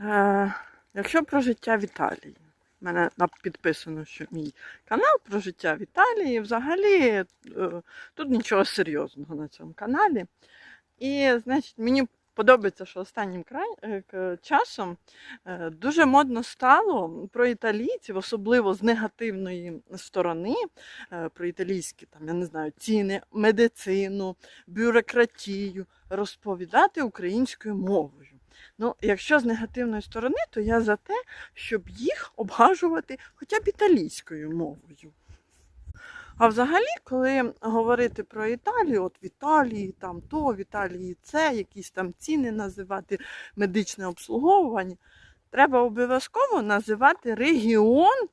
Е, якщо про життя в Італії, в мене підписано, що мій канал про життя в Італії. Взагалі е, тут нічого серйозного на цьому каналі. І, значить, мені подобається, що останнім е, часом дуже модно стало про італійців, особливо з негативної сторони, про італійські там, я не знаю, ціни, медицину, бюрократію, розповідати українською мовою. Ну, якщо з негативної сторони, то я за те, щоб їх обгажувати хоча б італійською мовою. А взагалі, коли говорити про Італію, от в Італії там то, в Італії це, якісь там ціни називати, медичне обслуговування, треба обов'язково називати регіон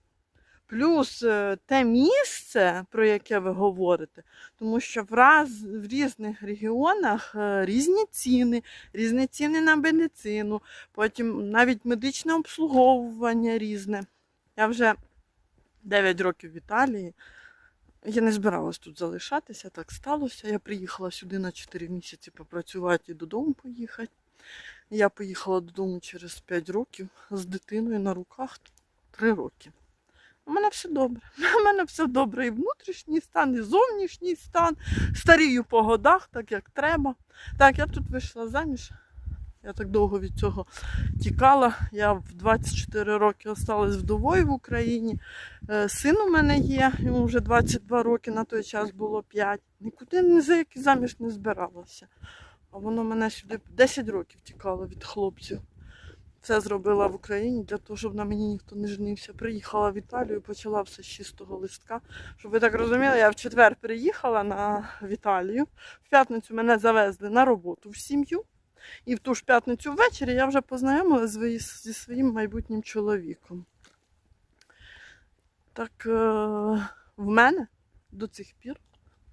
плюс е, те місце, про яке ви говорите, тому що в, раз, в різних регіонах е, різні ціни, різні ціни на медицину, потім навіть медичне обслуговування різне. Я вже 9 років в Італії. Я не збиралась тут залишатися, так сталося. Я приїхала сюди на 4 місяці попрацювати і додому поїхати. Я поїхала додому через 5 років з дитиною на руках 3 роки. У мене все добре. У мене все добре. І внутрішній стан, і зовнішній стан. Старію по годах, так як треба. Так, я тут вийшла заміж. Я так довго від цього тікала. Я в 24 роки осталась вдовою в Україні. Е, Син у мене є, йому вже 22 роки, на той час було 5. Нікуди ні за який заміж не збиралася. А воно мене сюди 10 років тікало від хлопців. Все зробила в Україні для того, щоб на мені ніхто не женився. Приїхала в Італію, почала все з чистого листка. Щоб ви так розуміли, я в четвер приїхала на в Італію. В п'ятницю мене завезли на роботу в сім'ю. І в ту ж п'ятницю ввечері я вже познайомилася зі- своїм майбутнім чоловіком. Так е, в мене до цих пір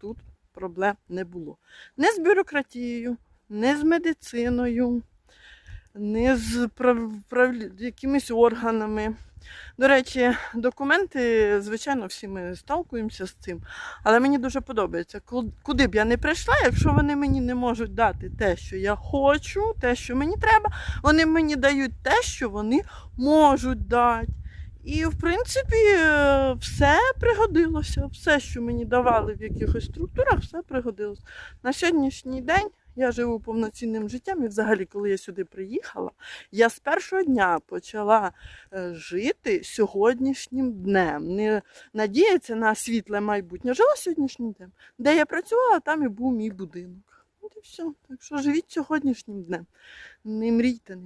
тут проблем не було. Не з бюрократією, не з медициною, не з прав... прав... якимись органами. До речі, документи, звичайно, всі ми сталкуємося з цим. Але мені дуже подобається, ку- куди б я не прийшла, якщо вони мені не можуть дати те, що я хочу, те, що мені треба, вони мені дають те, що вони можуть дати. І, в принципі, все пригодилося. Все, що мені давали в якихось структурах, все пригодилося. На сьогоднішній день я живу повноцінним життям. І взагалі, коли я сюди приїхала, я з першого дня почала е, жити сьогоднішнім днем. Не надіятися на світле майбутнє. Жила сьогоднішнім днем. Де я працювала, там і був мій будинок. От і все. Так що живіть сьогоднішнім днем. Не мрійте,